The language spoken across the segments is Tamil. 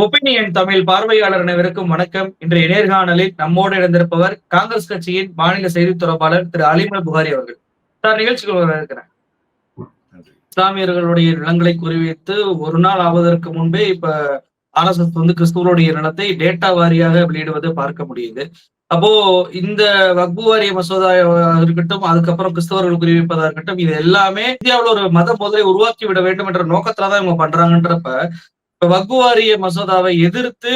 ஒப்பீனியன் தமிழ் பார்வையாளர் அனைவருக்கும் வணக்கம். இன்றைய நேர்காணலில் நம்மோடு இணைந்திருப்பவர் காங்கிரஸ் கட்சியின் மாநில செய்தி தொடர்பாளர் திரு அலிமல் புகாரி அவர்கள். சார் நிகழ்ச்சிக்கு வர இருக்கிறேன். நன்றி. இஸ்லாமியர்களுடைய நிலங்களை குறிவைத்து ஒரு நாள் ஆவதற்கு முன்பே இப்ப ஆர்எஸ்எஸ் வந்து கிறிஸ்துவருடைய நிலத்தை டேட்டா வாரியாக வெளியிடுவதை பார்க்க முடியுது. அப்போ இந்த வக்பு வாரிய மசோதா இருக்கட்டும் அதுக்கப்புறம் கிறிஸ்தவர்கள் குறிவைப்பதா இருக்கட்டும் இது எல்லாமே இந்தியாவில் ஒரு மத முதலை உருவாக்கி விட வேண்டும் என்ற நோக்கத்துலதான் இவங்க பண்றாங்கன்றப்ப வக்பு வாரிய மசோதாவை எதிர்த்து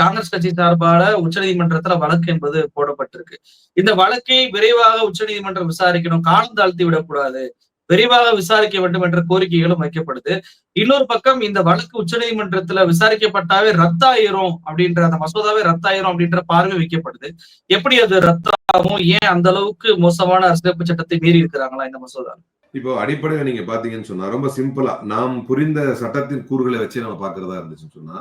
காங்கிரஸ் கட்சி சார்பாக உச்சநீதிமன்றத்துல வழக்கு என்பது போடப்பட்டிருக்கு. இந்த வழக்கை விரைவாக உச்சநீதிமன்றம் விசாரிக்கணும். காலம் தாழ்த்தி விடக்கூடாது. விரைவாக விசாரிக்க வேண்டும் என்ற கோரிக்கைகளும் வைக்கப்படுது. இன்னொரு பக்கம் இந்த வழக்கு உச்சநீதிமன்றத்துல விசாரிக்கப்பட்டாவே ரத்தாயிரும் அப்படின்ற அந்த மசோதாவே ரத்தாயிரும் அப்படின்ற பார்வை வைக்கப்படுது. எப்படி அது ரத்தாகும்? ஏன் அந்த அளவுக்கு மோசமான அரசியலமைப்பு சட்டத்தை மீறி இருக்கிறாங்களா இந்த மசோதா? இப்போ அடிப்படையில நீங்க பாத்தீங்கன்னு சொன்னா ரொம்ப சிம்பிளா நாம் புரிந்த சட்டத்தின் கூறுகளை வச்சு நம்ம பாக்குறதா இருந்துச்சுன்னு சொன்னா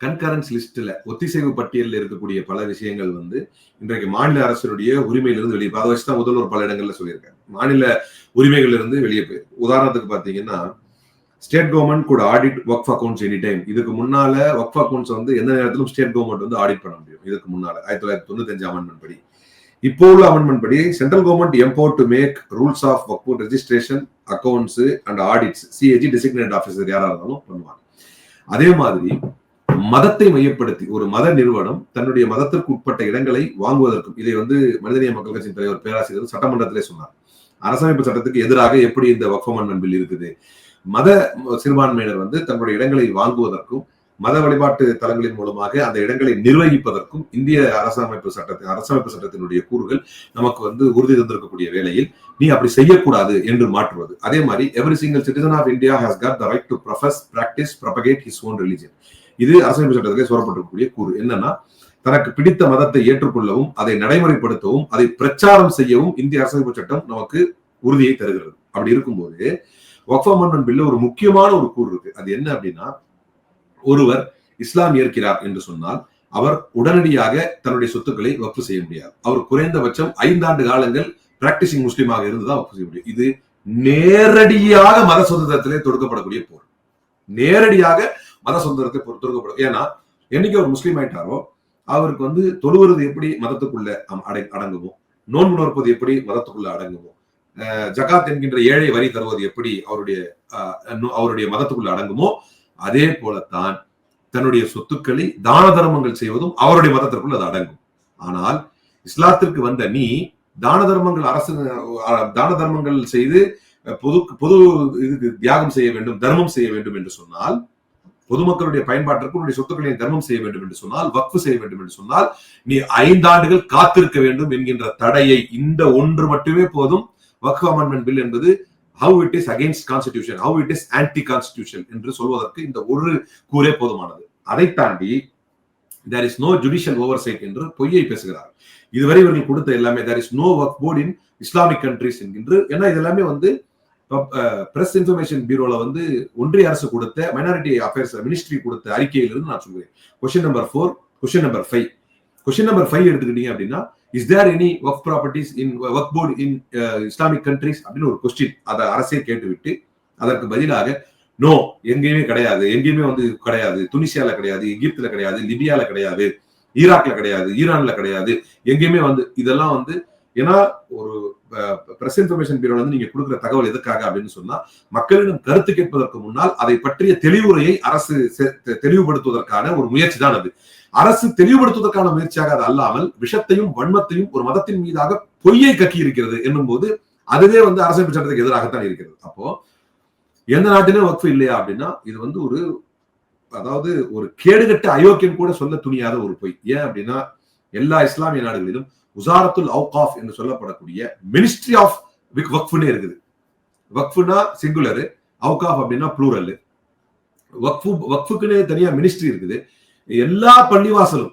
கன்கரன்ஸ் லிஸ்ட்ல ஒத்திசைவு பட்டியலில் இருக்கக்கூடிய பல விஷயங்கள் வந்து இன்றைக்கு மாநில அரசினுடைய உரிமையிலிருந்து வெளியே அதை வச்சு தான் முதல்வர் பல இடங்கள்ல சொல்லியிருக்காங்க மாநில உரிமைகள்ல இருந்து வெளியே போயிருக்கு. உதாரணத்துக்கு பாத்தீங்கன்னா ஸ்டேட் கவர்மெண்ட் கூட ஆடிட் ஒர்க் அக்கௌண்ட்ஸ் எனி டைம் இதுக்கு முன்னால ஒர்க் அக்கௌண்ட்ஸ் வந்து எந்த நேரத்திலும் ஸ்டேட் கவர்மெண்ட் வந்து ஆடிட் பண்ண முடியும். இதுக்கு முன்னால ஆயிரத்தி தொள்ளாயிரத்தி தொண்ணூத்தஞ்சு அமெண்ட்மெண்ட் படி. இப்போ உள்ள அமெண்ட்மெண்ட் படி central government empower to make rules of work registration accounts and audits CAG designate officer யாரா இருந்தாலும் பண்ணுவாங்க. அதே மாதிரி மதத்தை மையப்படுத்தி ஒரு மத நிறுவனம் தன்னுடைய மதத்திற்கு உட்பட்ட இடங்களை வாங்குவதற்கும் இதை வந்து மனிதநேய மக்கள் கட்சியின் தலைவர் பேராசிரியர் சட்டமன்றத்திலே சொன்னார். அரசமைப்பு சட்டத்துக்கு எதிராக எப்படி இந்த வக்ஃப் அமெண்ட்மெண்ட் பில் இருக்குது? மத சிறுபான்மையினர் வந்து தங்களுடைய இடங்களை வாங்குவதற்கும் மத வழிபாட்டு தலங்களின் மூலமாக அந்த இடங்களை நிர்வகிப்பதற்கும் இந்திய அரசமைப்பு சட்டத்தின் அரசமைப்பு சட்டத்தினுடைய கூறுகள் நமக்கு வந்து உறுதி தந்திருக்கக்கூடிய வேளையில் நீ அப்படி செய்யக்கூடாது என்று மாற்றுவது. அதே மாதிரி every single citizen of India has got the right to profess practice propagate his own religion இது அரசமைப்பு சட்டத்திலே சொல்லப்பட்டிருக்கக்கூடிய கூறு. என்னன்னா தனக்கு பிடித்த மதத்தை ஏற்றுக்கொள்ளவும் அதை நடைமுறைப்படுத்தவும் அதை பிரச்சாரம் செய்யவும் இந்திய அரசமைப்பு சட்டம் நமக்கு உறுதியை தருகிறது. அப்படி இருக்கும்போது ஒக்ஃபா அமெண்ட்மெண்ட் பில்ல ஒரு முக்கியமான ஒரு கூறு இருக்கு. அது என்ன அப்படின்னா ஒருவர் இஸ்லாம் ஏற்கிறார் என்று சொன்னால் அவர் உடனடியாக தன்னுடைய சொத்துக்களை வக்ஃபு செய்ய முடியாது. அவர் குறைந்தபட்சம் ஐந்தாண்டு காலங்கள் பிராக்டிசிங் முஸ்லீமாக இருந்துதான் வக்ஃபு செய்ய முடியும். இது நேரடியாக மத சுதந்திரத்திலே தொடுக்கப்படக்கூடிய போர். நேரடியாக மத சுதந்திரத்தை பொறு- தொடுக்கப்படும். ஏன்னா என்னைக்கு ஒரு முஸ்லீம் ஆயிட்டாரோ அவருக்கு வந்து தொழுவது எப்படி மதத்துக்குள்ள அடை அடங்குமோ? நோன்பு நோற்பது எப்படி மதத்துக்குள்ள அடங்குமோ? அஹ் ஜகாத் என்கின்ற ஏழை வரி தருவது எப்படி அவருடைய அஹ், அவருடைய மதத்துக்குள்ள அடங்குமோ? அதே போலத்தான் தன்னுடைய சொத்துக்களை தான தர்மங்கள் செய்வதும் அவருடைய மதத்திற்குள் அது அடங்கும். ஆனால் இஸ்லாத்திற்கு வந்த நீ தான தர்மங்கள் அரசு தான தர்மங்கள் செய்து பொது பொது இதுக்கு தியாகம் செய்ய வேண்டும் தர்மம் செய்ய வேண்டும் என்று சொன்னால் பொதுமக்களுடைய பயன்பாட்டிற்கு உன்னுடைய சொத்துக்களை தர்மம் செய்ய வேண்டும் என்று சொன்னால் வக்ஃபு செய்ய வேண்டும் என்று சொன்னால் நீ ஐந்தாண்டுகள் காத்திருக்க வேண்டும் என்கின்ற தடையை இந்த ஒன்று மட்டுமே போதும். வக்ஃபு அமெண்ட்மெண்ட் பில் என்பது how it is against constitution how it is anti constitution என்று சொல்வதற்கு இந்த ஒரு கூறே போதுமானது. அதை தாண்டி there is no judicial oversight என்று பொய்யை பேசுகிறார். இதுவரை இவர்கள் கொடுத்த எல்லாமே தேர் இஸ் நோ ஒர்க் போர்ட் இன் இஸ்லாமிக் கண்ட்ரிஸ் என்கின்ற ஏன்னா இது எல்லாமே வந்து பிரஸ் இன்ஃபர்மேஷன் பியூரோல வந்து ஒன்றிய அரசு கொடுத்த மைனாரிட்டி அஃபேர்ஸ் மினிஸ்ட்ரி கொடுத்த அறிக்கையிலிருந்து நான் சொல்கிறேன். Question number four question number five question number five எடுத்துக்கிட்டீங்க அப்படின்னா is there any work properties in work board in Islamic countries அப்படின்னு ஒரு கொஸ்டின் அதை அரசே கேட்டுவிட்டு அதற்கு பதிலாக நோ எங்கேயுமே கிடையாது. எங்கேயுமே வந்து கிடையாது. துனிசியால கிடையாது எகிப்துல கிடையாது லிபியால கிடையாது ஈராக்ல கிடையாது ஈரான்ல கிடையாது. எங்கேயுமே வந்து இதெல்லாம் வந்து ஏன்னா ஒரு பிரஸ் இன்ஃபர்மேஷன் பியூரோ வந்து நீங்க கொடுக்குற தகவல் எதுக்காக அப்படின்னு சொன்னா மக்களிடம் கருத்து கேட்பதற்கு முன்னால் அதை பற்றிய தெளிவுரையை அரசு தெளிவுபடுத்துவதற்கான ஒரு முயற்சி தான் அது. அரசு தெளிவுபடுத்துவதற்கான முயற்சியாக அது அல்லாமல் விஷத்தையும் வன்மத்தையும் ஒரு மதத்தின் மீதாக பொய்யை கக்கி இருக்கிறது என்னும் போது அதுவே வந்து அரசமைப்பு சட்டத்துக்கு எதிராகத்தான் இருக்கிறது. அப்போ எந்த நாட்டிலும் வக்ஃபு இல்லையா அப்படின்னா இது வந்து ஒரு அதாவது ஒரு கேடுகட்ட அயோக்கியம் கூட சொல்ல துணியாத ஒரு பொய். ஏன் அப்படின்னா எல்லா இஸ்லாமிய நாடுகளிலும் உசாரத்துல் அவுகாஃப் என்று சொல்லப்படக்கூடிய மினிஸ்ட்ரி ஆஃப் வக்ஃபுன்னே இருக்குது. வக்ஃபுனா சிங்குலரு அவுகாஃப் அப்படின்னா ப்ளூரல் வக்ஃபு வக்ஃபுக்குன்னே தனியா மினிஸ்ட்ரி இருக்குது. எல்லா பள்ளிவாசலும்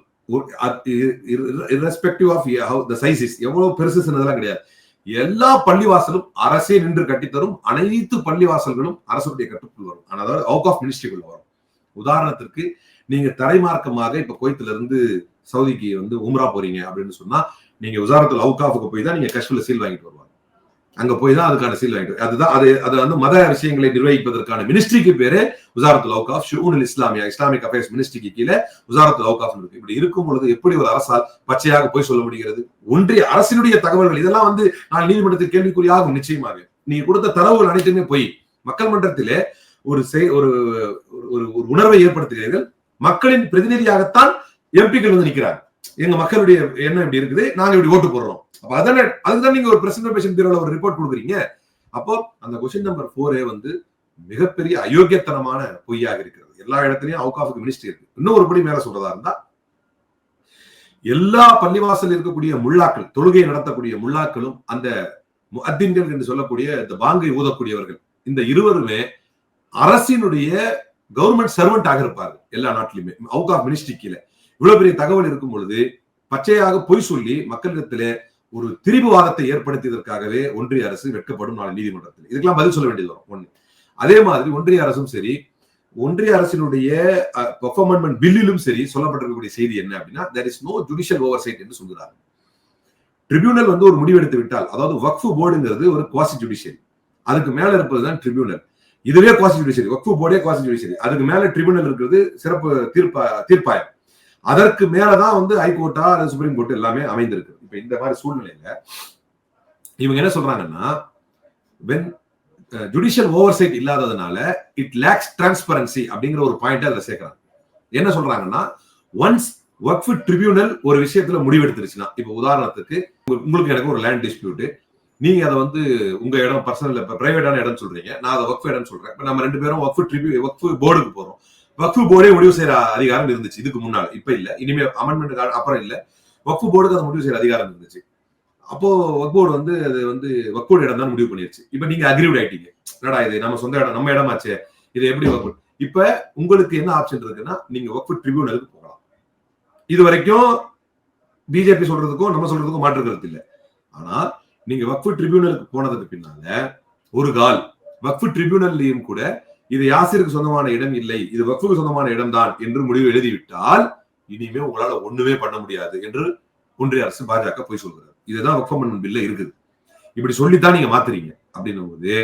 irrespective ஆஃப் த சைசிஸ் எவ்வளவு பெருசு சின்னதெல்லாம் கிடையாது. எல்லா பள்ளிவாசலும் அரசே நின்று கட்டித்தரும் அனைத்து பள்ளிவாசல்களும் அரசுடைய கட்டுக்குள் வரும். அதாவது அவுட் ஆஃப் மினிஸ்ட்ரிக்குள் வரும். உதாரணத்திற்கு நீங்க தரைமார்க்கமாக இப்ப குவைத்துல இருந்து சவுதிக்கு வந்து உம்ரா போறீங்க அப்படின்னு சொன்னா நீங்க உதாரணத்தில் அவுகாஃபுக்கு போய் தான் நீங்க கஷ்மீர்ல சீல் வாங்கிட்டு வருவாங்க. அங்க போய் தான் அதுக்கான சீல் வாங்கிட்டு அதுதான் அது அது வந்து மத விஷயங்களை நிர்வகிப்பதற்கான மினிஸ்ட்ரிக்கு பேரு உசாரத்து ஆஃப் ஷூனில் இஸ்லாமியா இஸ்லாமிக் அஃபேர்ஸ் மினிஸ்ட்ரிக்கு கீழே உசாரத்து ஆஃப் இருக்கு. இப்படி இருக்கும் பொழுது எப்படி ஒரு அரசால் பச்சையாக போய் சொல்ல முடிகிறது? ஒன்றிய அரசினுடைய தகவல்கள் இதெல்லாம் வந்து நான் நீதிமன்றத்தில் கேள்விக்குறியாகும் நிச்சயமாக நீங்க கொடுத்த தரவுகள் அனைத்துமே போய் மக்கள் மன்றத்திலே ஒரு செய்- ஒரு ஒரு ஒரு உணர்வை ஏற்படுத்துகிறீர்கள். மக்களின் பிரதிநிதியாகத்தான் எம்பிக்கள் வந்து நிக்கிறாங்க. எங்க மக்களுடைய எண்ணம் இப்படி இருக்குது. நாங்க இப்படி ஓட்டு போடுறோம். அப்ப அதான அதுதான் நீங்க ஒரு பிரசன்டேஷன் இன்ஃபர்மேஷன் ஒரு ரிப்போர்ட் கொடுக்குறீங்க. அப்போ அந்த கொஸ்டின் நம்பர் போரே வந்து மிகப்பெரிய அயோக்கியத்தனமான பொய்யாக இருக்கிறது. எல்லா இடத்துலயும் அவுகாஃபுக்கு மினிஸ்ட்ரி இருக்கு. இன்னும் ஒரு படி மேல சொல்றதா இருந்தா எல்லா பள்ளிவாசல் இருக்கக்கூடிய முல்லாக்கள் தொழுகை நடத்தக்கூடிய முல்லாக்களும் அந்த முஹத்தின்கள் என்று சொல்லக்கூடிய இந்த பாங்கை ஊதக்கூடியவர்கள் இந்த இருவருமே அரசினுடைய கவர்மெண்ட் சர்வெண்ட் ஆக இருப்பார்கள் எல்லா நாட்டிலுமே. அவுட் ஆஃப் மினிஸ்ட்ரி கீழே. இவ்வளவு பெரிய தகவல் இருக்கும் பொழுது பச்சையாக பொய் சொல்லி மக்களிடத்திலே ஒரு திரிபுவாதத்தை ஏற்படுத்தியதற்காகவே ஒன்றிய அரசு வெட்கப்படும் நாளை நீதிமன்றத்தில். இதுக்கெல்லாம் பதில் சொல்ல வேண்டியது வரும். ஒண்ணு. அதே மாதிரி ஒன்றிய அரசும் சரி ஒன்றிய அரசினுடைய பெர்ஃபார்மன்மெண்ட் பில்லிலும் சரி சொல்லப்பட்டிருக்கக்கூடிய செய்தி என்ன அப்படின்னா there is no judicial oversight என்று சொல்கிறார் ட்ரிபியூனல் வந்து ஒரு முடிவெடுத்து விட்டால் அதாவது வக்ஃபு போர்டுங்கிறது ஒரு குவாசி ஜுடிஷியல் அதுக்கு மேல இருப்பது தான் ட்ரிபியூனல் இதுவே குவாசி ஜுடிஷியரி வக்ஃபு போர்டே குவாசி ஜுடிஷியரி அதுக்கு மேல ட்ரிபியூனல் இருக்கிறது சிறப்பு தீர்ப்பா தீர்ப்பாயம். அதற்கு மேலதான் வந்து ஹைகோர்ட்டா சுப்ரீம் கோர்ட் எல்லாமே அமைந்திருக்கு இப்ப இந்த மாதிரி சூழ்நிலையில இவங்க என்ன சொல்றாங்கன்னா வென் ஜுடிஷியல் ஓவர்சைட் இல்லாததுனால இட் லேக்ஸ் டிரான்ஸ்பரன்சி அப்படிங்கிற ஒரு பாயிண்ட் அதுல சேர்க்கிறாங்க. என்ன சொல்றாங்கன்னா ஒன்ஸ் ஒர்க் ட்ரிபியூனல் ஒரு விஷயத்துல முடிவெடுத்துருச்சுன்னா இப்ப உதாரணத்துக்கு உங்களுக்கு எனக்கு ஒரு லேண்ட் டிஸ்பியூட் நீங்க அதை வந்து உங்க இடம் பர்சனல் இப்ப பிரைவேட்டான இடம் சொல்றீங்க நான் அதை ஒர்க் இடம் சொல்றேன். இப்ப நம்ம ரெண்டு பேரும் ஒர்க் ட்ரிபியூ ஒர்க் போர்டுக்கு போறோம். ஒர்க் போர்டே முடிவு செய்யற அதிகாரம் இருந்துச்சு இதுக்கு முன்னால். இப்ப இல்ல இனிமே அமெண்ட்மெண்ட் அப்புறம் இல்லை. வக்ஃபு போர்டுக்கு அதை முடிவு செய்யற அதிகாரம் இருந்துச்சு. அப்போ ஒர்க் போர்டு வந்து அது வந்து ஒர்க் போர்டு இடம் தான் முடிவு பண்ணிருச்சு. இப்ப நீங்க அக்ரிவ்ட் ஆயிட்டீங்க. என்னடா இது நம்ம சொந்த இடம் நம்ம இடமாச்சே? இது எப்படி ஒர்க் போர்டு இப்ப உங்களுக்கு என்ன ஆப்ஷன் இருக்குன்னா நீங்க ஒர்க் ட்ரிபியூனலுக்கு போகலாம். இது வரைக்கும் பிஜேபி சொல்றதுக்கும் நம்ம சொல்றதுக்கும் மாற்று கருத்து இல்லை. ஆனா நீங்க வக்ஃபு ட்ரிபியூனலுக்கு போனதுக்கு பின்னால ஒரு கால் வக்ஃபு ட்ரிபியூனல்லையும் கூட இது யாசிருக்கு சொந்தமான இடம் இல்லை இது வக்ஃபுக்கு சொந்தமான இடம்தான் என்று முடிவு எழுதிவிட்டால் இனிமே உங்களால ஒண்ணுமே பண்ண முடியாது என்று ஒன்றிய அரசு பாஜக போய் சொல்கிறார். இதுதான் வக்ஃப் அமெண்ட்மெண்ட் பில்ல இருக்குது. இப்படி சொல்லித்தான் நீங்க மாத்துறீங்க அப்படின்னும் போது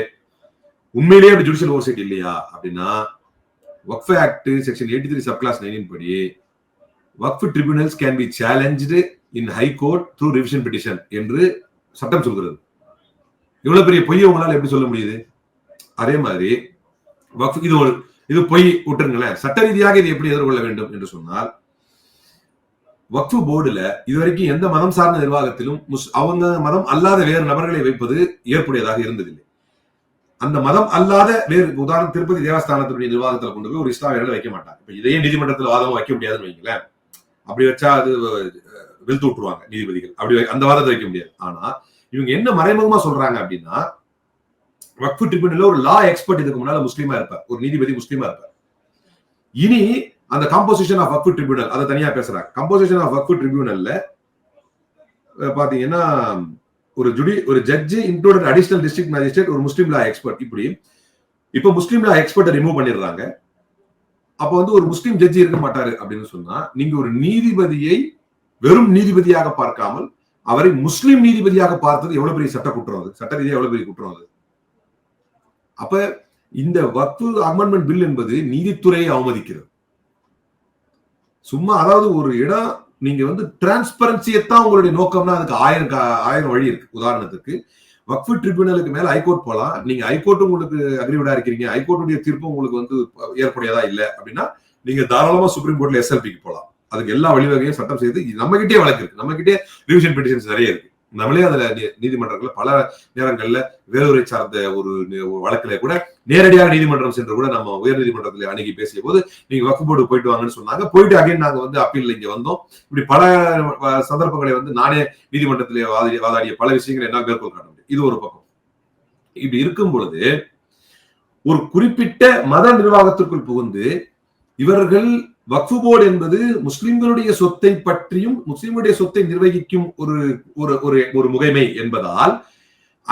உண்மையிலேயே அப்படி ஜுடிஷியல் ஓவர்சைட் இல்லையா அப்படின்னா Waqf act section eighty three sub clause நைனின் படி Waqf tribunals can be challenge in high court through revision petition என்று சட்டம் சொல்கிறது. இவ்வளவு பெரிய பொய்யை உங்களால் எப்படி சொல்ல முடியுது? அதே மாதிரி வக்ஃப் இது ஒரு இது பொய் விட்டுருங்களேன். சட்ட ரீதியாக இது எப்படி எதிர்கொள்ள வேண்டும் என்று சொன்னால் வக்ஃபு போர்டுல இதுவரைக்கும் எந்த மதம் சார்ந்த நிர்வாகத்திலும் முஸ் அவங்க மதம் அல்லாத வேறு நபர்களை வைப்பது ஏற்புடையதாக இருந்ததில்லை. அந்த மதம் அல்லாத வேறு உதாரணம் திருப்பதி தேவஸ்தானத்தினுடைய நிர்வாகத்தில் கொண்டு போய் ஒரு இஸ்லாமியர்கள் வைக்க மாட்டாங்க. இப்ப இதையே நீதிமன்றத்தில் வாதம் வைக்க முடியாதுன்னு வைங்களேன். அப்படி வச்சா அது வெளுத்து விட்டுருவாங்க நீதிபதிகள். அப்படி வை- அந்த வாதத்தை வைக்க முடியாது. ஆனா இவங்க என்ன மறைமுகமா சொல்றாங்க அப்படின்னா வக்ஃபு ட்ரிபியூனல்ல ஒரு லா எக்ஸ்பர்ட் இதுக்கு முன்னால முஸ்லீமா இருப்பார். ஒரு நீதிபதி முஸ்லீமா இருப்பார். இனி அந்த கம்போசிஷன் ஆஃப் வக்ஃபு ட்ரிபியூனல் அதை தனியா பேசுறாங்க. கம்போசிஷன் ஆஃப் வக்ஃபு ட்ரிபியூனல்ல பாத்தீங்கன்னா ஒரு ஜுடி ஒரு judge included additional district magistrate ஒரு முஸ்லீம் லா எக்ஸ்பர்ட் இப்படி. இப்ப முஸ்லீம் லா எக்ஸ்பர்ட்டை ரிமூவ் பண்ணிடுறாங்க. அப்ப வந்து ஒரு முஸ்லீம் ஜட்ஜி இருக்க மாட்டாரு அப்படின்னு சொன்னா நீங்க ஒரு நீதிபதியை வெறும் நீதிபதியாக பார்க்காமல் அவரை முஸ்லீம் நீதிபதியாக பார்த்தது எவ்வளவு பெரிய சட்ட குற்றம் அது? சட்ட ரீதியாக எவ்வளவு பெரிய குற்றம் அது? அப்ப இந்த வக்து அமெண்ட்மெண்ட் பில் என்பது நீதித்துறையை அவமதிக்கிறது. சும்மா அதாவது ஒரு இடம் நீங்க வந்து டிரான்ஸ்பரன்சியத்தான் உங்களுடைய நோக்கம்னா அதுக்கு ஆயிரம் ஆயிரம் வழி இருக்கு. உதாரணத்துக்கு வக்ஃபு ட்ரிபியூனலுக்கு மேல ஹைகோர்ட் போலாம். நீங்க ஹைகோர்ட் உங்களுக்கு அக்ரிவிடா இருக்கிறீங்க. ஹைகோர்ட்டுடைய தீர்ப்பு உங்களுக்கு வந்து ஏற்புடையதா இல்ல அப்படின்னா நீங்க தாராளமா சுப்ரீம் கோர்ட்ல எஸ்எல்பிக்கு போலாம். அதுக்கு எல்லா வழிவகையும் சட்டம் செய்து நம்ம கிட்டே வழக்கு இருக்கு. நம்ம கிட்டே ரிவிஷன் பெட்டிஷன்ஸ் நிறைய இருக்கு. நம்மளே அதுல நீ- நீதிமன்றங்கள்ல பல நேரங்கள்ல வேலூரை சார்ந்த ஒரு வழக்கில வழக்குல கூட நேரடியாக நீதிமன்றம் சென்று கூட நம்ம உயர் நீதிமன்றத்தில் அணுகி பேசிய போது நீங்க வக்கு போர்டு போயிட்டு வாங்கன்னு சொன்னாங்க. போயிட்டு அகைன் நாங்க வந்து அப்பீல் இங்க வந்தோம். இப்படி பல சந்தர்ப்பங்களை வந்து நானே நீதிமன்றத்திலே வாதி வாதாடிய பல விஷயங்களை என்னால் மேற்கொள் காட்ட முடியும். இது ஒரு பக்கம். இப்படி இருக்கும் பொழுது ஒரு குறிப்பிட்ட மத நிர்வாகத்திற்குள் புகுந்து இவர்கள் வக்ஃபு போர்டு என்பது முஸ்லிம்களுடைய சொத்தை பற்றியும் முஸ்லிம்களுடைய சொத்தை நிர்வகிக்கும் ஒரு ஒரு ஒரு ஒரு முகைமை என்பதால்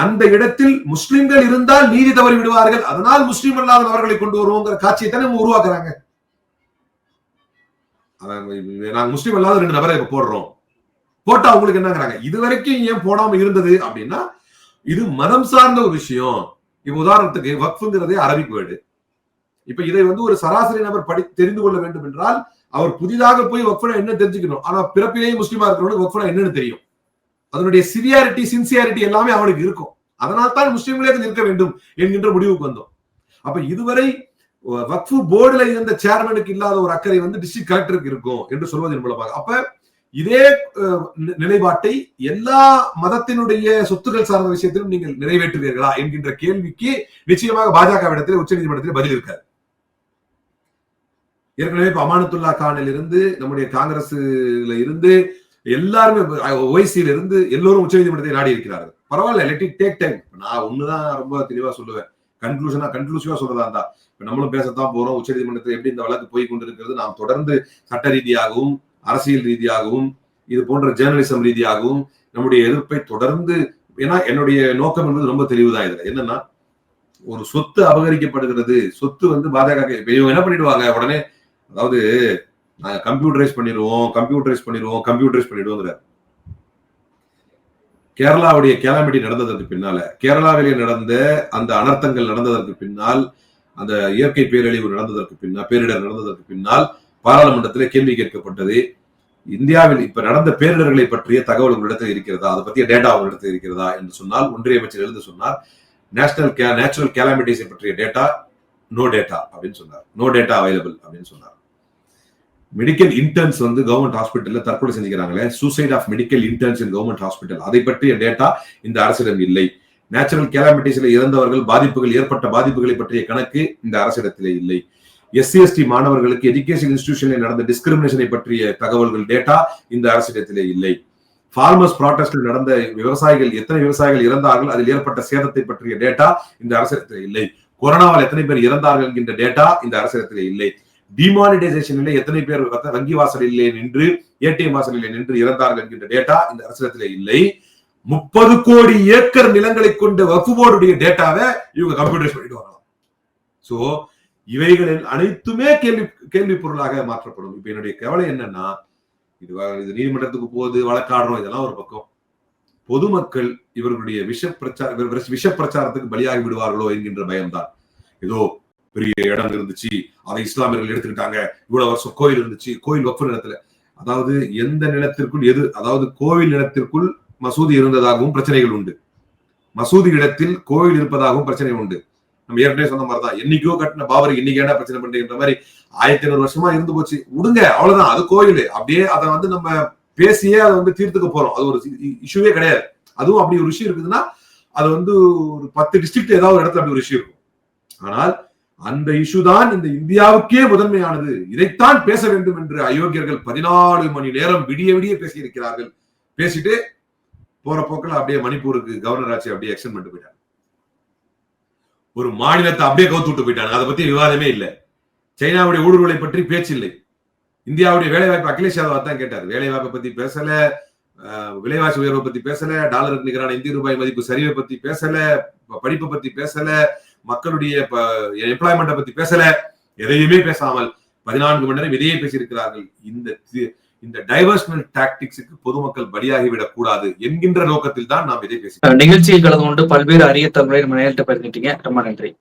அந்த இடத்தில் முஸ்லிம்கள் இருந்தால் நீதி தவறி விடுவார்கள். அதனால் முஸ்லிம் அல்லாத நபர்களை கொண்டு வருவோங்கிற காட்சியை தானே உருவாக்குறாங்க. நாங்க முஸ்லீம் அல்லாத ரெண்டு நபரை போடுறோம். போட்டா அவங்களுக்கு என்னங்கிறாங்க? இது வரைக்கும் ஏன் போடாம இருந்தது அப்படின்னா இது மதம் சார்ந்த ஒரு விஷயம். இப்ப உதாரணத்துக்கு வக்ஃபுங்கிறதே அரபிக் வேர்டு. இப்ப இதை வந்து ஒரு சராசரி நபர் படி தெரிந்து கொள்ள வேண்டும் என்றால் அவர் புதிதாக போய் வக்ஃபனா என்ன தெரிஞ்சுக்கணும்? ஆனா பிறப்பிலேயே முஸ்லீமா இருக்கிறவனுக்கு வக்ஃபனா என்னன்னு தெரியும். அதனுடைய சிவியாரிட்டி சின்சியாரிட்டி எல்லாமே அவனுக்கு இருக்கும். அதனால் தான் முஸ்லீம்களே நிற்க இருக்க வேண்டும் என்கின்ற முடிவுக்கு வந்தோம். அப்ப இதுவரை வக்ஃபு போர்டுல இருந்த சேர்மனுக்கு இல்லாத ஒரு அக்கறை வந்து டிஸ்ட்ரிக்ட் கலெக்டருக்கு இருக்கும் என்று சொல்வதன் மூலமாக. அப்ப இதே நி- நிலைப்பாட்டை எல்லா மதத்தினுடைய சொத்துக்கள் சார்ந்த விஷயத்திலும் நீங்கள் நிறைவேற்றுவீர்களா என்கின்ற கேள்விக்கு நிச்சயமாக பாஜகவிடத்தில் உச்சநீதிமன்றத்தில் பதில் இருக்காது. ஏற்கனவே இப்ப அமானத்துல்லா கானில் இருந்து நம்முடைய காங்கிரஸ்ல இருந்து எல்லாருமே ஒய்சியில இருந்து எல்லோரும் உச்சநீதிமன்றத்தை நாடி இருக்கிறார்கள். பரவாயில்ல லெட் இட் டேக் டைம் நான் ஒண்ணுதான் ரொம்ப தெளிவா சொல்லுவேன். கன்க்ளூஷனா கன்க்ளூசிவா சொல்றதா இருந்தா இப்ப நம்மளும் பேசத்தான் போறோம். உச்சநீதிமன்றத்தில் எப்படி இந்த வழக்கு போய் கொண்டிருக்கிறது நாம் தொடர்ந்து சட்ட ரீதியாகவும் அரசியல் ரீதியாகவும் இது போன்ற ஜேர்னலிசம் ரீதியாகவும் நம்முடைய எதிர்ப்பை தொடர்ந்து ஏன்னா என்னுடைய நோக்கம் என்பது ரொம்ப தெளிவுதான் இதுல. என்னன்னா ஒரு சொத்து அபகரிக்கப்படுகிறது சொத்து வந்து பாஜக இவங்க என்ன பண்ணிடுவாங்க? உடனே அதாவது நாங்க கம்ப்யூட்டரைஸ் பண்ணிடுவோம் கம்ப்யூட்டரைஸ் பண்ணிடுவோம் கம்ப்யூட்டரைஸ் பண்ணிடுவோங்கிறார். கேரளாவுடைய கேலாமிட்டி நடந்ததற்கு பின்னால கேரளாவிலே நடந்த அந்த அனர்த்தங்கள் நடந்ததற்கு பின்னால் அந்த இயற்கை பேரழிவு நடந்ததற்கு பின்னால் பேரிடர் நடந்ததற்கு பின்னால் பாராளுமன்றத்திலே கேள்வி கேட்கப்பட்டது. இந்தியாவில் இப்ப நடந்த பேரிடர்களை பற்றிய தகவல் உங்களிடத்தில் இருக்கிறதா? அதை பற்றிய டேட்டா உங்களிடத்தில் இருக்கிறதா? என்று சொன்னால் ஒன்றிய அமைச்சர் எழுந்து சொன்னார் நேஷனல் கே நேச்சுரல் கேலாமிட்டிஸை பற்றிய டேட்டா நோ டேட்டா அப்படின்னு சொன்னார். நோ டேட்டா அவைலபிள் அப்படின்னு சொன்னார். மெடிக்கல் இன்டர்ன்ஸ் வந்து கவர்மெண்ட் ஹாஸ்பிட்டல்ல தற்கொலை செஞ்சுக்கிறாங்களே. Suicide of medical interns in government hospital அதை பற்றிய டேட்டா இந்த அரசிடம் இல்லை. நேச்சுரல் கேலாமிட்டிஸ்ல இறந்தவர்கள் பாதிப்புகள் ஏற்பட்ட பாதிப்புகளை பற்றிய கணக்கு இந்த அரசிடத்திலே இல்லை. எஸ்சி எஸ்டி மாணவர்களுக்கு எஜுகேஷன் இன்ஸ்டிடியூஷனில் நடந்த டிஸ்கிரிமினேஷனை பற்றிய தகவல்கள் டேட்டா இந்த அரசிடத்திலே இல்லை. ஃபார்மர்ஸ் ப்ராட்டஸ்டில் நடந்த விவசாயிகள் எத்தனை விவசாயிகள் இறந்தார்கள் அதில் ஏற்பட்ட சேதத்தை பற்றிய டேட்டா இந்த அரசிடத்தில் இல்லை. கொரோனாவால் எத்தனை பேர் இறந்தார்கள் என்கின்ற டேட்டா இந்த அரசிடத்தில் இல்லை. டிமானிட்டைசேஷனில் எத்தனை பேர் வத்த- வங்கி வாசலிலே நின்று ஏடிஎம் வாசலிலே நின்று இறந்தார்கள் என்கின்ற டேட்டா இந்த அரசிடத்திலே இல்லை. முப்பது கோடி ஏக்கர் நிலங்களை கொண்ட வக்ஃபு போர்டுடைய டேட்டாவை இவங்க கம்ப்யூட்டரைஸ் பண்ணிட்டு வரலாம். சோ இவைகளில் அனைத்துமே கேள்வி கேள்வி பொருளாக மாற்றப்படும். இப்ப என்னுடைய கவலை என்னன்னா இது இது நீதிமன்றத்துக்கு போகுது வழக்காடுறோம் இதெல்லாம் ஒரு பக்கம். பொதுமக்கள் இவர்களுடைய விஷ பிரச்சார விஷ பிரச்சாரத்துக்கு பலியாகி விடுவார்களோ என்கின்ற பயம்தான். ஏதோ பெரிய இடம் இருந்துச்சு. அதை இஸ்லாமியர்கள் எடுத்துக்கிட்டாங்க. இவ்வளவு வருஷம் கோயில் இருந்துச்சு. கோயில் வக்ஃபு நிலத்துல. அதாவது எந்த நிலத்திற்குள் எது அதாவது கோவில் நிலத்திற்குள் மசூதி இருந்ததாகவும் பிரச்சனைகள் உண்டு. மசூதி இடத்தில் கோவில் இருப்பதாகவும் பிரச்சனை உண்டு. நம்ம ஏற்கனவே சொன்ன மாதிரி தான் என்னைக்கோ கட்டின பாபர் இன்னைக்கு ஏன்டா பிரச்சனை பண்றீங்கன்ற மாதிரி ஆயிரத்தி ஐநூறு வருஷமா இருந்து போச்சு. விடுங்க அவ்வளவுதான். அது கோயில். அப்படியே அதை வந்து நம்ம பேசியே அதை வந்து தீர்த்துக்க போறோம். அது ஒரு இஷ்யூவே கிடையாது. அதுவும் அப்படி ஒரு விஷயம் இருக்குதுன்னா அது வந்து ஒரு பத்து டிஸ்ட்ரிக்ட் ஏதாவது ஒரு இடத்துல அப்படி ஒரு இஷ்யூ இருக்கும். ஆனால் அந்த இஷ்யூ தான் இந்த இந்தியாவுக்கே முதன்மையானது. இதைத்தான் பேச வேண்டும் என்று அயோக்கியர்கள் பதினாலு மணி நேரம் விடிய விடிய பேசியிருக்கிறார்கள். பேசிட்டு போற போக்கில் அப்படியே மணிப்பூருக்கு கவர்னர் ஆட்சி அப்படியே எக்ஸ்டென்ட் பண்ணிட்டு போயிட்டாங்க ஒரு மாநிலத்தை அப்படியே கவுத்து விட்டு போயிட்டாங்க அதை பத்தி விவாதமே இல்லை. சைனாவுடைய ஊடுருவலை பற்றி பேச்சு இல்லை. இந்தியாவுடைய வேலைவாய்ப்பு அகிலேஷ் யாதவ் தான் கேட்டார். வேலைவாய்ப்பை பத்தி பேசல அஹ், விலைவாசி உயர்வை பத்தி பேசல டாலருக்கு நிகரான இந்திய ரூபாய் மதிப்பு சரிவை பத்தி பேசல படிப்பை பத்தி பேசல மக்களுடைய எம்ப்ளாய்மெண்ட்டை பத்தி பேசல எதையுமே பேசாமல் பதினான்கு மணி நேரம் இதையே பேசியிருக்கிறார்கள். இந்த இந்த டைவர்ஷனல் டாக்டிக்ஸுக்கு பொதுமக்கள் பலியாகிவிடக் கூடாது என்கின்ற நோக்கத்தில் தான் நாம் இதை பேசுகிறோம் நிகழ்ச்சியில் கலந்து கொண்டு பல்வேறு அரிய தகவலை மனையிட்ட பகிர்ந்துட்டீங்க. ரொம்ப நன்றி.